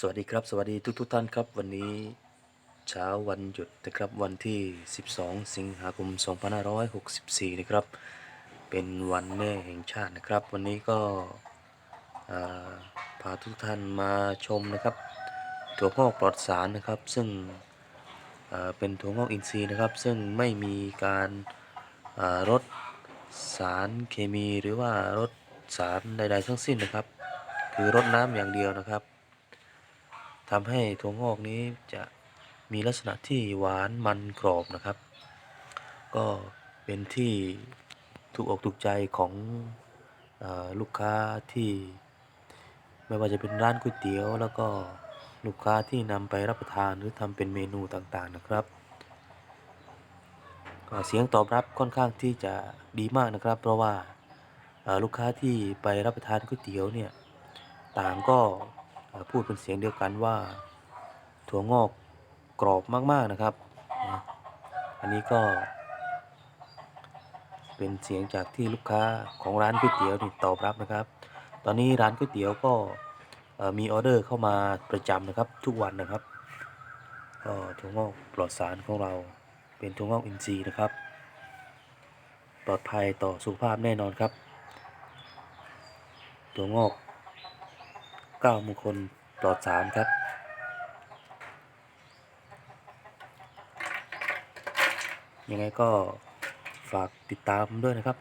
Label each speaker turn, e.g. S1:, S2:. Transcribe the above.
S1: สวัสดีครับ สวัสดีทุกทุกท่านครับ วันนี้เช้าวันหยุดนะครับวันที่ 12 สิงหาคม 2564 นะครับ เป็นวันแม่แห่งชาตินะครับ วันนี้ก็พาทุกท่านมาชมนะครับถั่วงอกปลอดสารนะครับ ซึ่งเป็นถั่วงอกอินทรีย์นะครับ ซึ่งไม่มีการอ่ารดสารเคมีหรือว่ารดสารใดๆทั้งสิ้นนะครับ คือรดน้ำอย่างเดียวนะครับ ทำให้ถั่วงอกนี้จะมีลักษณะที่หวานมันกรอบนะครับ ก็เป็นที่ถูกอกถูกใจของอลูกค้าที่ ไม่ว่าจะเป็นร้านก๋วยเตี๋ยวแล้วก็ลูกค้าที่นำไปรับประทานหรือทำเป็นเมนูต่างๆนะครับเสียงตอบรับค่อนข้างที่จะดีมากนะครับ เพราะว่าลูกค้าที่ไปรับประทานก๋วยเตี๋ยวเนี่ยต่างก็ พูดเป็นเสียงเดียวกันว่า ถั่วงอกกรอบมาก ๆนะครับ อันนี้ก็ เป็นเสียงจากที่ลูกค้าของร้านก๋วยเตี๋ยวนี่ตอบรับนะครับ ตอนนี้ร้านก๋วยเตี๋ยวก็มีออเดอร์เข้ามาประจำนะครับทุกวันนะครับก็ถั่วงอกปลอดสารของเราเป็นถั่วงอกอินทรีย์นะครับ ปลอดภัยต่อสุขภาพแน่นอนครับถั่วงอก เก้ามงคลปลอดสารครับยังไงก็ฝากติดตามด้วยนะครับ